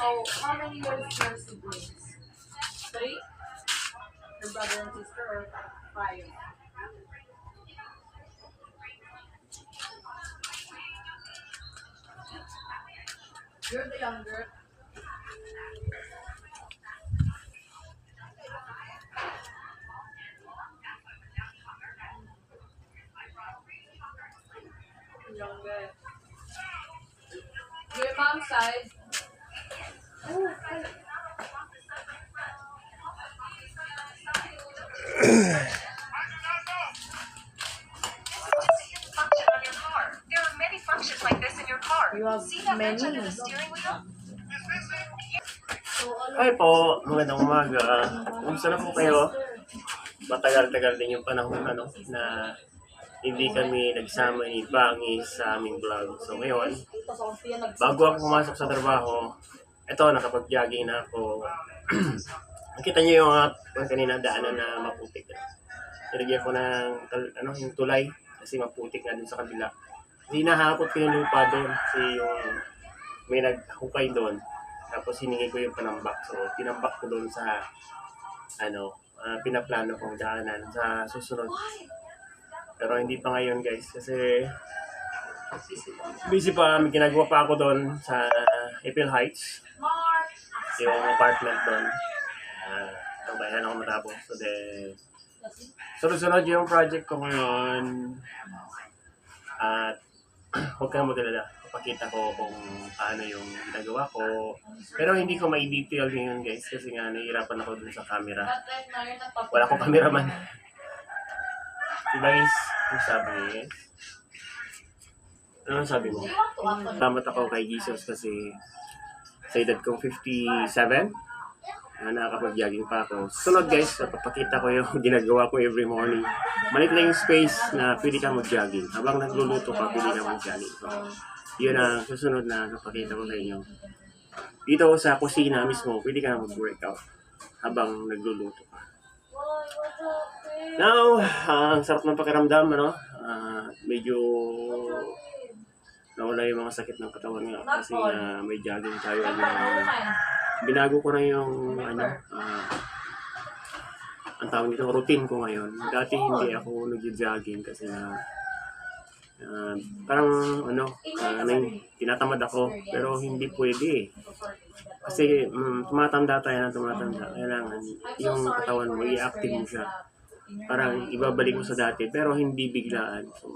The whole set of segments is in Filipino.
Oh, how many years your siblings? Three? Your brother and sister or five? You're the younger. Younger. Your mom's side. Ay po, magandang umaga. Kumusta na po kayo? Matagal-tagal din yung panahon ano, na hindi kami nagsama ni Bangi sa aming vlog. So ngayon, bago ako pumasok sa trabaho, eto, nakapag-jogging na ako. Nakita niyo yung uh, kanina daanan na maputik. Nilagyan ko ng ano, yung tulay kasi maputik nga dun sa kabila. Kasi nahakot ko yung lupa doon kasi yung may naghukay doon. Tapos hiningi ko yung panambak. So, tinambak ko doon sa, ano, ah, pinaplano kong daanan sa susunod. Pero hindi pa ngayon guys kasi busy pa kami. Ginagawa pa ako doon sa April Heights. Yung apartment doon. Uh, Tabayan ako matapos. So then, sunod-sunod yung project ko ngayon. At huwag kang magalala. Papakita ko kung paano yung ginagawa ko. Pero hindi ko may detail ngayon guys kasi nga nahihirapan ako dun sa camera. Wala akong cameraman. Diba guys? Ang sabi guys? Ano ang sabi mo? Tamat ako kay Jesus kasi sa edad kong 57, na nakakapag-jogging pa ako. Sunod guys, papakita ko yung ginagawa ko every morning. Malit lang yung space na pwede kang mag-jogging. Habang nagluluto ka, pwede kang mag-jogging. So, yun ang susunod na napakita ko sa inyo. Dito sa kusina mismo, pwede ka mag-workout habang nagluluto ka. Now, ah, ang sarap ng pakiramdam, ano? Ah, medyo nawala yung mga sakit ng katawan nga kasi nga may jogging tayo. na binago ko na yung ano, ah, ang tawag nito, routine ko ngayon. Dati hindi ako nag-jogging kasi na ah, parang ano, uh, tinatamad ako pero hindi pwede. Kasi mm, tumatanda tayo na tumatanda. Kailangan yung katawan mo, i-active mo siya. Parang ibabalik mo sa dati pero hindi biglaan. So,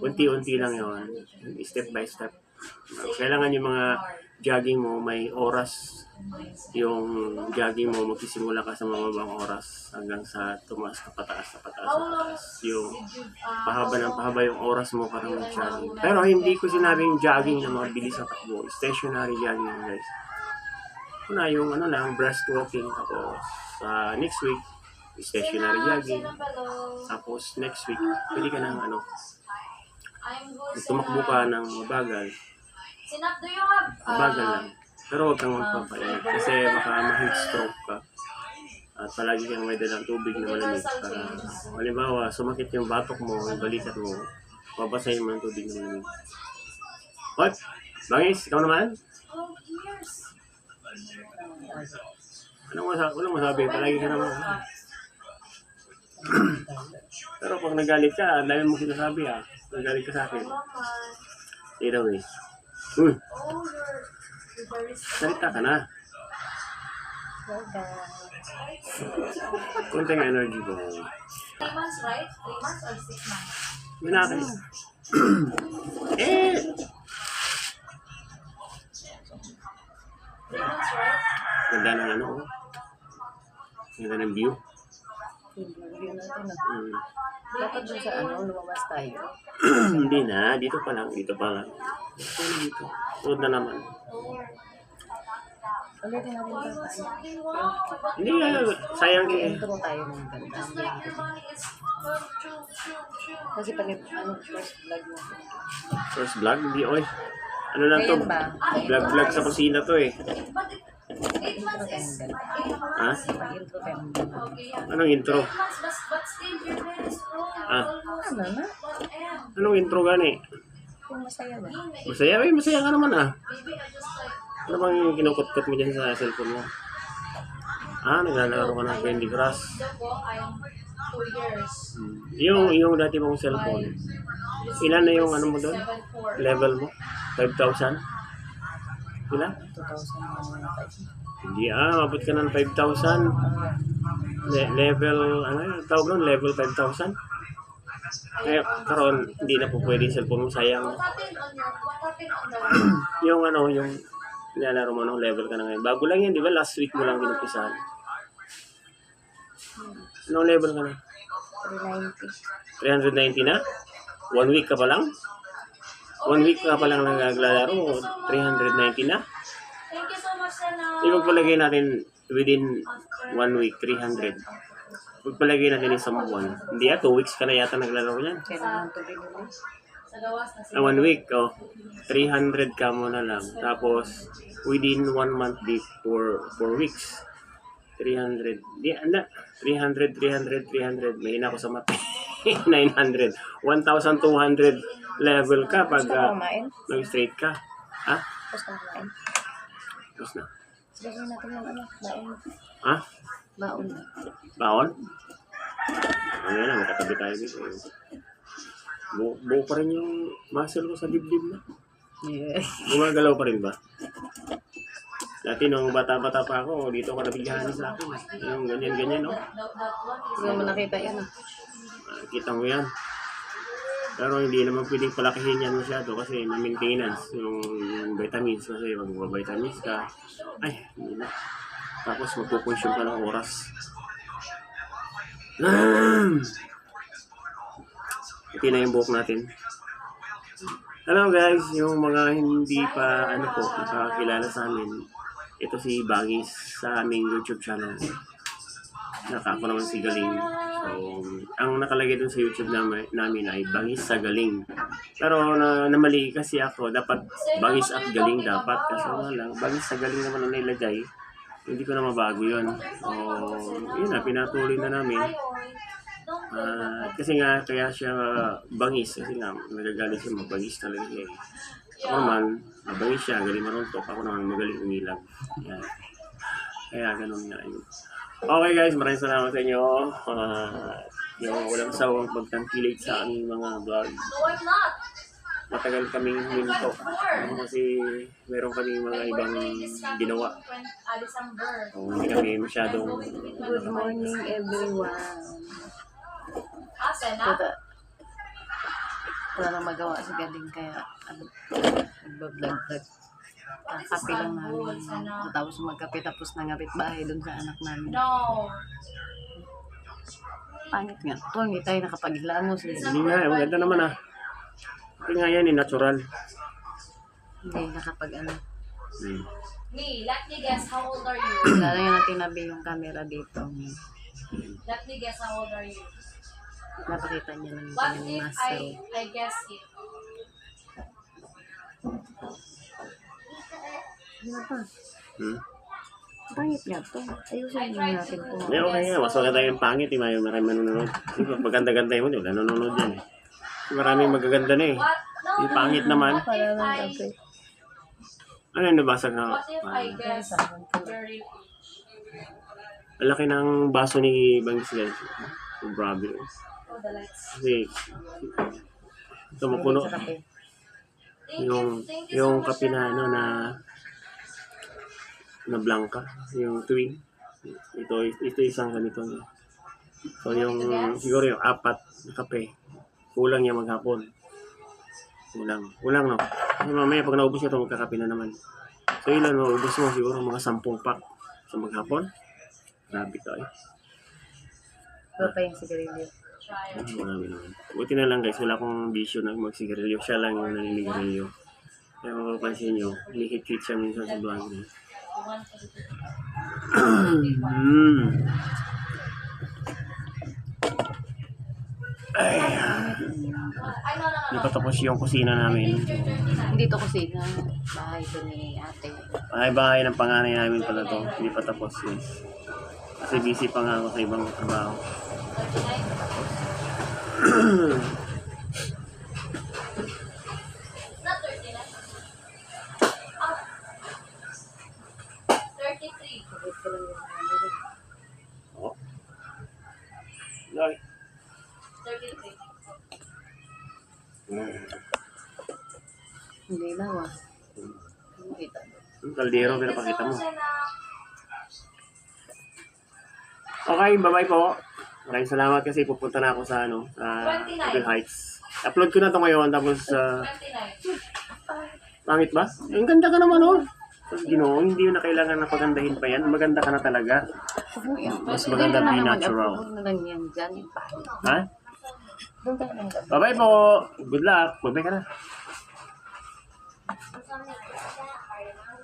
unti-unti lang yon step by step. Uh, kailangan yung mga jogging mo, may oras yung jogging mo, magsisimula ka sa mababang oras hanggang sa tumaas ka pataas, na pataas, na pataas. Yung pahaba ng pahaba yung oras mo para mag-jogging. Pero hindi ko sinabing jogging na mabilis ang takbo. Stationary jogging guys. Una yung ano lang, breastwalking. Tapos sa next week, stationary jogging. Tapos next week, pwede ka ng ano, tumakbo ka ng mabagal. Sinap, do you have, Mabagal uh, lang. Pero huwag kang magpapainit kasi baka ma-heat stroke ka. At palagi kang may dalang tubig na malamig para halimbawa sumakit yung batok mo, yung balikat mo, babasahin mo ng tubig na malamig. What? Bangis, ikaw naman? oh, years. Anong masabi? Walang masabi, palagi ka naman. Pero pag nagalit ka, ang dami mo sinasabi ah. Nagalit ka sa akin. Either way. Uy, Oh, very salita ka na. Konting energy ko. Three months, right? Three months or six months? Minakay. eh, Three months, right? ganda ng ano. oh. Ganda ng view. Review natin na. Hmm. Dapat dun sa ano, lumabas tayo. Hindi na, dito pa lang, dito pa lang. Dito, dito. Tuod na naman. Ulitin natin ito tayo. Hindi nga, sayang eh. Intro tayo ng ganda. Kasi pag ano, first vlog natin. First vlog, hindi oy. Ano lang to? Vlog-vlog sa kusina to eh. Ha? Anong intro? Ah. Ano na? 1 M. Anong intro gani? Masaya ba? Masaya eh, masaya ka naman ah. Ano bang kinukot-kot mo dyan sa cellphone mo? Ah, naglalaro ka ng Candy Crush. Hmm. Yung, yung dati mong cellphone, ilan na yung ano mo doon? Level mo? 5,000? Ilan? 2005. Hindi ah, mabot ka ng 5,000. Le- level, ano yung tawag nun? Level 5,000? Kaya karon hindi na po pwede yung cellphone mo, sayang. Yung ano, yung nilalaro mo nung level ka na ngayon. Bago lang yan, di ba? Last week mo lang pinagpisahan. Anong level ka na? 390. 390 na? One week ka pa lang? One week ka pa lang naglalaro, 390 na? Thank you so much, Sana. Ipagpalagay natin within one week, 300. Pagpalagay natin isang buwan. Hindi ah, two weeks ka na yata naglalaro yan. Kaya naman ito binili. Sa gawas na Ah, one week, oh. 300 ka muna lang. Tapos, within one month, di, for, four weeks. 300. Di, anda. 300, 300, 300. May ina ko sa mata. 900. 1,200 level ka pag uh, kumain? nag-straight ka. Ha? Gusto mo kumain? Tapos na. Sabihin natin yung ano, baon. Ha? Baon. Baon? Ano na, makatabi tayo dito. Bu buo pa rin yung muscle ko sa dibdib na. Yeah. Gumagalaw pa rin ba? Dati nung bata-bata pa ako, dito ako nabigyan sa akin. Yung ganyan-ganyan, no? Is Hindi mo nakita yan ah. Ah, Kita mo yan. Pero hindi naman pwedeng palakihin yan masyado kasi may maintenance yung, yung vitamins kasi mag-vitamins ka. Ay, hindi na. Tapos magpupunsyong ka ng oras. Ito na yung buhok natin. Hello guys, yung mga hindi pa ano po, nakakilala sa amin. Ito si Bagis sa aming YouTube channel. Naka ako naman si Galing. So, ang nakalagay dun sa YouTube namin, namin ay Bangis sa Galing. Pero na, namali kasi ako, dapat Bangis at Galing dapat. Kasi nga lang, Bangis sa Galing naman ang nilagay. Hindi ko na mabago yun. So, yun na, pinatuloy na namin. Ah, kasi nga, kaya siya bangis. Kasi nga, nagagalit siya, mabangis talaga siya. Ako naman, mabangis siya, galing maruntok. Ako naman, magaling umilag. Yan. Kaya ganun nga yun. Okay guys, maraming salamat sa inyo. Ah, yung walang sawang pagtangkilik sa aming mga vlog. Matagal kaming huminto. Ano, kasi meron kami mga ibang ginawa. So, hindi kami masyadong... Good morning everyone. Ito, wala na magawa sa galing kaya ano, nagbablog-vlog. Kape lang namin. Tapos magkape tapos nangapit bahay dun sa anak namin. No. Pangit nga. Ito, hindi tayo nakapaglamos. Eh. Hindi nga, eh, maganda naman ah. Kasi nga yan, eh, natural. Hindi nakapag ano. Hmm. Me, let me guess, how old are you? Lalo yung natinabi yung camera dito. Let me guess, how old are you? Napakita niya lang What yung if muscle. I, I guess it? Ano pa? Hmm? Pangit nga to. Ayusin mo natin po. Hindi, okay nga. Mas maganda yung pangit, yung may maraming manonood. Pag maganda-ganda yun, wala nanonood yan eh. Maraming magaganda na eh. Yung pangit naman. Para lang kape. Ano yung nabasag na? Ah, ang laki ng baso ni Bangis guys. The lights. Kasi, ito mapuno. Yung, yung kape na ano na na blanca, yung twin. Ito, ito isang ganito. So yung, siguro yung apat na kape, kulang niya maghapon. Kulang. Kulang no. Kasi mamaya pag naubos niya ito, magkakape na naman. So ilan mo, ubos mo siguro mga sampung pack sa maghapon. Grabe ka eh. Pa yung sigarilyo. Marami naman. Buti na lang guys, wala akong bisyo na magsigarilyo. Siya lang yung naninigarilyo. Kaya mapapansin nyo, hinihit-hit siya minsan sa vlog niya. To Mm. Ay, Ay, no, no, no. hindi pa tapos yung kusina namin. 39. Dito kusina. Bahay to ni ate. Bahay-bahay ng panganay namin pala to. Hindi pa tapos yun. Kasi busy pa nga ako sa ibang trabaho. mo. Kaldero, pinapakita mo. Siya na Okay, bye-bye po. Maraming salamat kasi pupunta na ako sa ano, sa 29. Hotel Heights. Upload ko na to ngayon tapos uh, 29. pangit ba? Ang ganda ka naman oh. Tapos hindi yun na kailangan na pagandahin pa yan. Maganda ka na talaga. Mas maganda be natural. Ha? Bye-bye po. Good luck. Bye-bye ka na.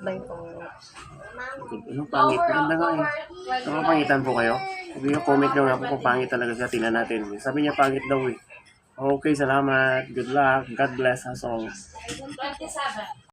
Bye po. Ano, pangit. Maganda nga eh. Nakapangitan po kayo? Sabi niyo, comment nyo nga po kung pangit talaga siya. Tingnan natin. Sabi niya pangit daw eh. Okay, salamat. Good luck. God bless us all. 27.